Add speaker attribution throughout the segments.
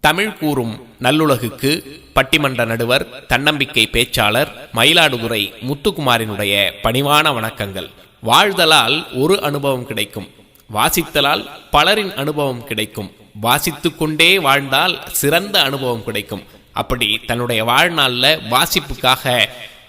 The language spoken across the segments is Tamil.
Speaker 1: தமிழ் கூறும் நல்லுலகுக்கு பட்டிமன்ற நடுவர் தன்னம்பிக்கை பேச்சாளர் மயிலாடுதுறை முத்துக்குமாரினுடைய பணிவான வணக்கங்கள். வாழ்தலால் ஒரு அனுபவம் கிடைக்கும். வாசித்தலால் பலரின் அனுபவம் கிடைக்கும். வாசித்து கொண்டே வாழ்ந்தால் சிறந்த அனுபவம் கிடைக்கும். அப்படி தன்னுடைய வாழ்நாளில் வாசிப்புக்காக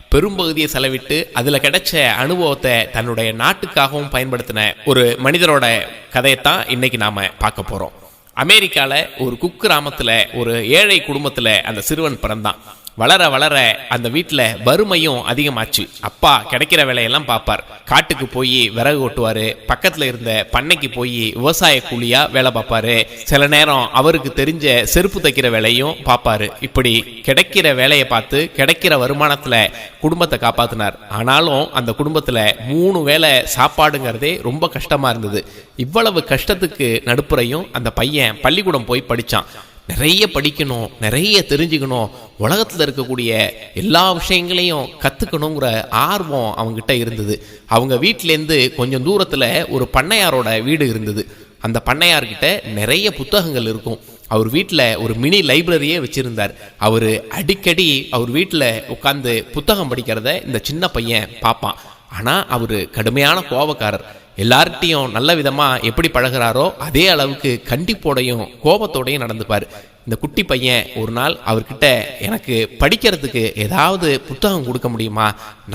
Speaker 1: பெரும்பகுதியை செலவிட்டு அதில் கிடைச்ச அனுபவத்தை தன்னுடைய நாட்டுக்காகவும் பயன்படுத்தின ஒரு மனிதரோட கதையைத்தான் இன்னைக்கு நாம் பார்க்க போகிறோம் அமெரிக்காவில் ஒரு குக் கிராமத்தில் ஒரு ஏழை குடும்பத்தில் அந்த சிறுவன் பிறந்தான். வளர வளர அந்த வீட்டில் வறுமையும் அதிகமாச்சு. அப்பா கிடைக்கிற வேலையெல்லாம் பார்ப்பார் காட்டுக்கு போய் விறகு ஓட்டுவார் பக்கத்தில் இருந்த பண்ணைக்கு போய் விவசாய கூலியாக வேலை பார்ப்பாரு சில நேரம் அவருக்கு தெரிஞ்ச செருப்பு தைக்கிற வேலையும் பார்ப்பாரு இப்படி கிடைக்கிற வேலையை பார்த்து கிடைக்கிற வருமானத்தில் குடும்பத்தை காப்பாற்றினார் ஆனாலும் அந்த குடும்பத்தில் மூணு வேளை சாப்பாடுங்கிறதே ரொம்ப கஷ்டமாக இருந்தது. இவ்வளவு கஷ்டத்துக்கு நடுப்புறையும் அந்த பையன் பள்ளிக்கூடம் போய் படித்தான் நிறைய படிக்கணும் நிறைய தெரிஞ்சுக்கணும் உலகத்தில் இருக்கக்கூடிய எல்லா விஷயங்களையும் கற்றுக்கணுங்கிற ஆர்வம் அவங்ககிட்ட இருந்தது. அவங்க வீட்டிலேருந்து கொஞ்சம் தூரத்தில் ஒரு பண்ணையாரோட வீடு இருந்தது. அந்த பண்ணையார்கிட்ட நிறைய புத்தகங்கள் இருக்கும். அவர் வீட்டில் ஒரு மினி லைப்ரரியே வச்சுருந்தார். அவர் அடிக்கடி அவர் வீட்டில் உட்காந்து புத்தகம் படிக்கிறத இந்த சின்ன பையன் பார்ப்பான் ஆனால் அவர் கடுமையான கோபக்காரர் எல்லார்ட்டையும் நல்ல விதமாக எப்படி பழகுறாரோ அதே அளவுக்கு கண்டிப்போடையும் கோபத்தோடையும் நடந்துப்பார். இந்த குட்டி பையன் ஒரு நாள் அவர்கிட்ட எனக்கு படிக்கிறதுக்கு ஏதாவது புத்தகம் கொடுக்க முடியுமா?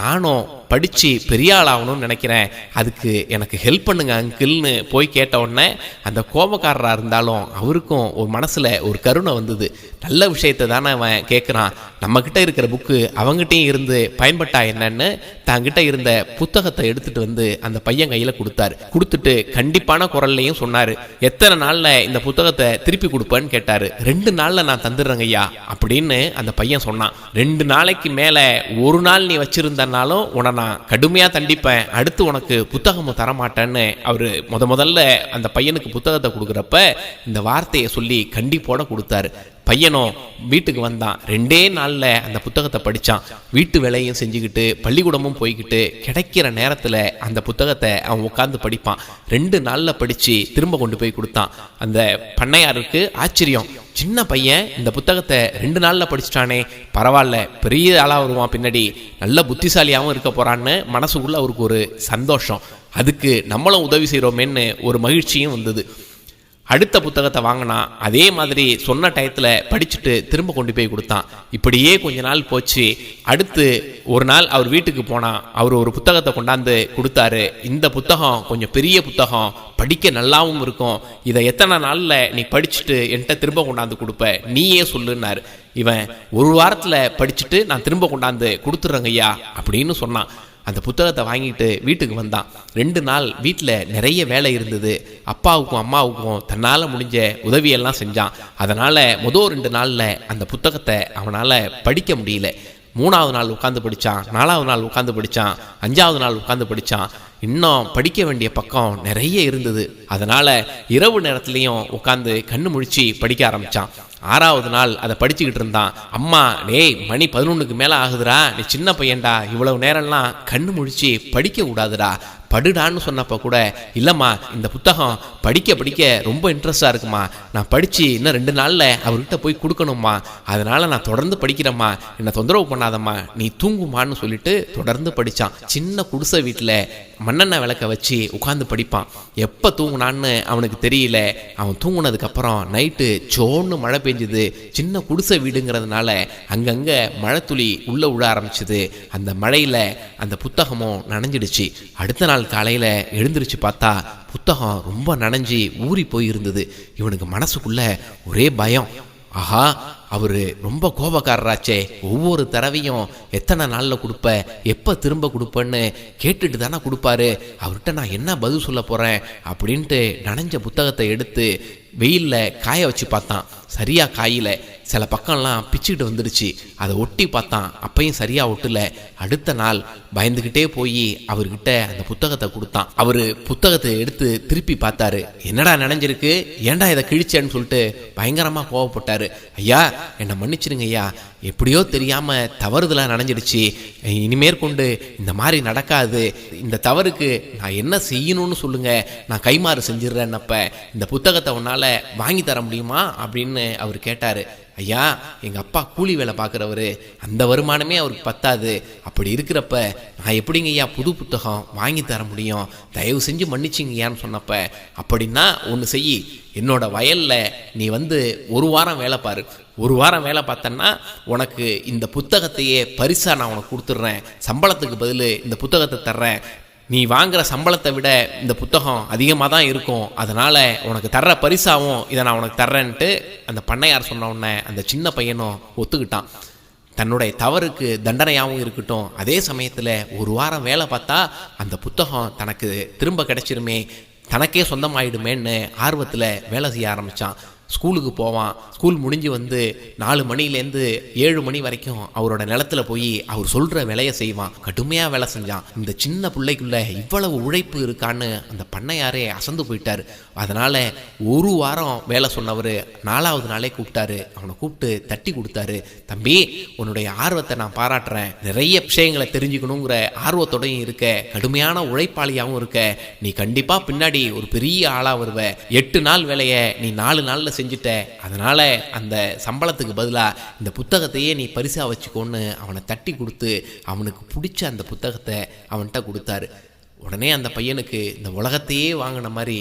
Speaker 1: நானும் படித்து பெரிய ஆளாகணும்னு நினைக்கிறேன். அதுக்கு எனக்கு ஹெல்ப் பண்ணுங்க அங்கிள்னு போய் கேட்ட உடனே அந்த கோபக்காரராக இருந்தாலும் அவருக்கும் ஒரு மனசில் ஒரு கருணை வந்தது. நல்ல விஷயத்தை தானே அவன் கேட்குறான் நம்மக்கிட்ட இருக்கிற புக்கு அவங்ககிட்டையும் இருந்து பயன்பட்டா என்னன்னு தங்கிட்ட இருந்த புத்தகத்தை எடுத்துட்டு வந்து அந்த பையன் கையில் கொடுத்தாரு. கொடுத்துட்டு கண்டிப்பான குரல்லையும் சொன்னார். எத்தனை நாளில் இந்த புத்தகத்தை திருப்பி கொடுப்பேன்னு கேட்டார். ரெண்டு ரெண்டு நாளில் நான் தந்துடுறேங்க ஐயா அப்படின்னு அந்த பையன் சொன்னான். ரெண்டு நாளைக்கு மேலே ஒரு நாள் நீ வச்சிருந்தனாலும் உன நான் கடுமையாக தண்டிப்பேன். அடுத்து உனக்கு புத்தகமும் தரமாட்டேன்னு அவர் முத முதல்ல அந்த பையனுக்கு புத்தகத்தை கொடுக்குறப்ப இந்த வார்த்தையை சொல்லி கண்டிப்போட கொடுத்தாரு. பையனும் வீட்டுக்கு வந்தான். ரெண்டே நாளில் அந்த புத்தகத்தை படித்தான் வீட்டு வேலையும் செஞ்சுக்கிட்டு பள்ளிக்கூடமும் போய்கிட்டு கிடைக்கிற நேரத்தில் அந்த புத்தகத்தை அவன் உட்காந்து படிப்பான். ரெண்டு நாளில் படித்து திரும்ப கொண்டு போய் கொடுத்தான். அந்த பண்ணையாருக்கு ஆச்சரியம். சின்ன பையன் இந்த புத்தகத்தை ரெண்டு நாளில் படிச்சிட்டானே பரவாயில்ல பெரிய ஆளாக வருவான் பின்னாடி நல்ல புத்திசாலியாகவும் இருக்க போகிறான்னு மனசுக்குள்ளே அவருக்கு ஒரு சந்தோஷம். அதுக்கு நம்மளும் உதவி செய்கிறோமேன்னு ஒரு மகிழ்ச்சியும் வந்தது. அடுத்த புத்தகத்தை வாங்கினா அதே மாதிரி சொன்ன டயத்தில் படிச்சுட்டு திரும்ப கொண்டு போய் கொடுத்தான். இப்படியே கொஞ்ச நாள் போச்சு. அடுத்து ஒரு நாள் அவர் வீட்டுக்கு போனால் அவர் ஒரு புத்தகத்தை கொண்டாந்து கொடுத்தாரு. இந்த புத்தகம் கொஞ்சம் பெரிய புத்தகம் படிக்க நல்லாவும் இருக்கும். இதை எத்தனை நாளில் நீ படிச்சுட்டு என்கிட்ட திரும்ப கொண்டாந்து கொடுப்ப? நீயே சொல்லுன்னாரு. இவன் ஒரு வாரத்தில் படிச்சுட்டு நான் திரும்ப கொண்டாந்து கொடுத்துட்றேங்க ஐயா அப்படின்னு சொன்னான். அந்த புத்தகத்தை வாங்கிட்டு வீட்டுக்கு வந்தான். ரெண்டு நாள் வீட்டில் நிறைய வேலை இருந்தது. அப்பாவுக்கும் அம்மாவுக்கும் தன்னால் முடிஞ்ச உதவியெல்லாம் செஞ்சான். அதனால் முதல் ரெண்டு நாளில் அந்த புத்தகத்தை அவனால் படிக்க முடியல. மூணாவது நாள் உட்காந்து படித்தான் நாலாவது நாள் உட்காந்து படித்தான் அஞ்சாவது நாள் உட்காந்து படித்தான் இன்னும் படிக்க வேண்டிய பக்கம் நிறைய இருந்தது. அதனால் இரவு நேரத்துலையும் உட்காந்து கண்ணு முழிச்சு படிக்க ஆரம்பித்தான் ஆறாவது நாள் அதை படிச்சுக்கிட்டு இருந்தான். அம்மா டேய் மணி பதினொன்றுக்கு மேலே ஆகுதுடா. நீ சின்ன பையன்டா. இவ்வளவு நேரம்லாம் கண்ணு முழிச்சு படிக்க கூடாதுடா. படுடான்னு சொன்னப்போ கூட இல்லைம்மா இந்த புத்தகம் படிக்க படிக்க ரொம்ப இன்ட்ரெஸ்டாக இருக்குமா? நான் படித்து இன்னும் ரெண்டு நாளில் அவர்கிட்ட போய் கொடுக்கணும்மா. அதனால் நான் தொடர்ந்து படிக்கிறேம்மா. என்னை தொந்தரவு பண்ணாதம்மா. நீ தூங்குமான்னு சொல்லிட்டு தொடர்ந்து படித்தான் சின்ன குடிசை வீட்டில் மண்ணெண்ணெய் விளக்க வச்சு உட்காந்து படிப்பான். எப்போ தூங்குனான்னு அவனுக்கு தெரியல. அவன் தூங்குனதுக்கப்புறம் நைட்டு சோன்னு மழை பெஞ்சுது. சின்ன குடிசை வீடுங்கிறதுனால அங்கங்கே மழை துளி உள்ளே விழ ஆரம்பிச்சுது. அந்த மழையில் அந்த புத்தகமும் நனைஞ்சிடுச்சு. அடுத்த நாள் காலையில் எழுந்திருச்சு பார்த்தா புத்தகம் ரொம்ப நனைஞ்சி ஊறி போயிருந்தது. இவனுக்கு மனசுக்குள்ள ஒரே பயம். ஆஹா அவர் ரொம்ப கோபக்காரராச்சே. ஒவ்வொரு தடவையும் எத்தனை நாளில் கொடுப்ப எப்போ திரும்ப கொடுப்பேன்னு கேட்டுட்டு தானே கொடுப்பாரு. அவர்கிட்ட நான் என்ன பதில் சொல்ல போகிறேன் அப்படின்ட்டு நனைஞ்ச புத்தகத்தை எடுத்து வெயிலில் காய வச்சு பார்த்தான். சரியாக காயில. சில பக்கம்லாம் பிச்சுக்கிட்டு வந்துடுச்சு. அதை ஒட்டி பார்த்தான். அப்பையும் சரியாக ஒட்டல. அடுத்த நாள் பயந்துக்கிட்டே போய் அவர்கிட்ட அந்த புத்தகத்தை கொடுத்தான். அவர் புத்தகத்தை எடுத்து திருப்பி பார்த்தாரு. என்னடா நினைஞ்சிருக்கு? ஏன்டா இதை கிழிச்சேன்னு சொல்லிட்டு பயங்கரமாக கோவப்பட்டார். ஐயா என்னை மன்னிச்சிடுங்க ஐயா. எப்படியோ தெரியாமல் தவறுதலாக நனைஞ்சிடுச்சு. இனிமேற்கொண்டு இந்த மாதிரி நடக்காது. இந்த தவறுக்கு நான் என்ன செய்யணும்னு சொல்லுங்கள் நான் கைமாறு செஞ்சிடுறேன்னப்ப இந்த புத்தகத்தை உன்னால் வாங்கி தர முடியுமா? அப்படின்னு அவர் கேட்டார். ஐயா எங்கள் அப்பா கூலி வேலை பார்க்குறவர் அந்த வருமானமே அவருக்கு பத்தாது. அப்படி இருக்கிறப்ப நான் எப்படிங்க ஐயா புது புத்தகம் வாங்கி தர முடியும்? தயவு செஞ்சு மன்னிச்சிங்கய்யான்னு சொன்னப்ப அப்படின்னா ஒன்று செய் என்னோட வயல்ல நீ வந்து ஒரு வாரம் வேலை பாரு. ஒரு வாரம் வேலை பார்த்தேன்னா உனக்கு இந்த புத்தகத்தையே பரிசாக நான் உனக்கு கொடுத்துட்றேன். சம்பளத்துக்கு பதில் இந்த புத்தகத்தை தர்றேன். நீ வாங்குற சம்பளத்தை விட இந்த புத்தகம் அதிகமாக தான் இருக்கும். அதனால் உனக்கு தர்ற பரிசாவும் இதை நான் உனக்கு தர்றேன்ட்டு அந்த பண்ணையார் சொன்ன உடனே அந்த சின்ன பையனும் ஒத்துக்கிட்டான். தன்னுடைய தவறுக்கு தண்டனையாகவும் இருக்கட்டும். அதே சமயத்தில் ஒரு வாரம் வேலை பார்த்தா அந்த புத்தகம் தனக்கு திரும்ப கிடைச்சிருமே தனக்கே சொந்தமாயிடுமேன்னு ஆர்வத்தில் வேலை செய்ய ஆரம்பித்தான் ஸ்கூலுக்கு போவான். ஸ்கூல் முடிஞ்சு வந்து நாலு மணிலேருந்து ஏழு மணி வரைக்கும் அவரோட நிலத்துல போய் அவர் சொல்கிற வேலையை செய்வான். கடுமையாக வேலை செஞ்சான். இந்த சின்ன பிள்ளைக்குள்ள இவ்வளவு உழைப்பு இருக்கான்னு அந்த பண்ணையாரே அசந்து போயிட்டார். அதனால் ஒரு வாரம் வேலை சொன்னவர் நாலாவது நாளே கூப்பிட்டாரு. அவனை கூப்பிட்டு தட்டி கொடுத்தாரு. தம்பி உன்னுடைய ஆர்வத்தை நான் பாராட்டுறேன். நிறைய விஷயங்களை தெரிஞ்சுக்கணுங்கிற ஆர்வத்தோடையும் இருக்க. கடுமையான உழைப்பாளியாகவும் இருக்க. நீ கண்டிப்பாக பின்னாடி ஒரு பெரிய ஆளாக வருவ. எட்டு நாள் வேலையை நீ நாலு நாளில் செஞ்சுட்ட அதனால் அந்த சம்பளத்துக்கு பதிலாக இந்த புத்தகத்தையே நீ பரிசாக வச்சுக்கோன்னு அவனை தட்டி கொடுத்து அவனுக்கு பிடிச்ச அந்த புத்தகத்தை அவன்கிட்ட கொடுத்தாரு. உடனே அந்த பையனுக்கு இந்த உலகத்தையே வாங்கின மாதிரி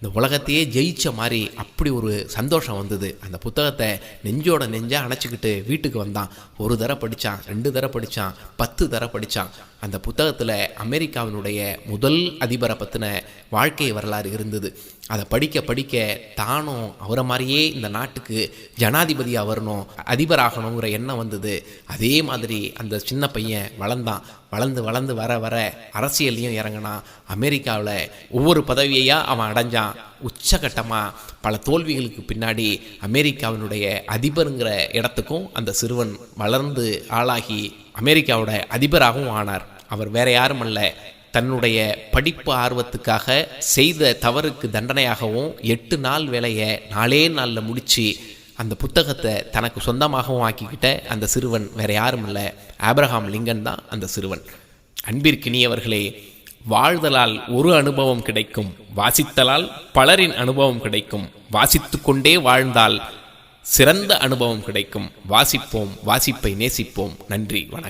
Speaker 1: இந்த உலகத்தையே ஜெயிச்ச மாதிரி அப்படி ஒரு சந்தோஷம் வந்தது. அந்த புத்தகத்தை நெஞ்சோட நெஞ்சாக அணைச்சிக்கிட்டு வீட்டுக்கு வந்தான். ஒரு தர படித்தான் ரெண்டு தர படித்தான் பத்து தர படித்தான் அந்த புத்தகத்தில் அமெரிக்காவினுடைய முதல் அதிபரை பற்றின வாழ்க்கை வரலாறு இருந்தது. அதை படிக்க படிக்க தானும் அவரை மாதிரியே இந்த நாட்டுக்கு ஜனாதிபதியாக வரணும் அதிபராகணுங்கிற எண்ணம் வந்தது. அதே மாதிரி அந்த சின்ன பையன் வளர்ந்தான். வளர்ந்து வளர்ந்து வர வர அரசியல்லையும் இறங்கினான். அமெரிக்காவில் ஒவ்வொரு பதவியையாக அவன் அடைஞ்சான். உச்சகட்டமாக பல தோல்விகளுக்கு பின்னாடி அமெரிக்காவினுடைய அதிபருங்கிற இடத்துக்கும் அந்த சிறுவன் வளர்ந்து ஆளாகி அமெரிக்காவோட அதிபராகவும் ஆனார். அவர் வேற யாரும் அல்ல தன்னுடைய படிப்பு ஆர்வத்துக்காக செய்த தவறுக்கு தண்டனையாகவும் எட்டு நாள் வேலையை நாலே நாளில் முடித்து அந்த புத்தகத்தை தனக்கு சொந்தமாகவும் ஆக்கிக்கிட்ட அந்த சிறுவன் வேற யாரும் இல்லை ஆப்ரஹாம் லிங்கன் தான் அந்த சிறுவன். அன்பிற்கினியவர்களே வாழ்தலால் ஒரு அனுபவம் கிடைக்கும் வாசித்தலால் பலரின் அனுபவம் கிடைக்கும். வாசித்து கொண்டே வாழ்ந்தால் சிறந்த அனுபவம் கிடைக்கும். வாசிப்போம் வாசிப்பை நேசிப்போம். நன்றி வணக்கம்.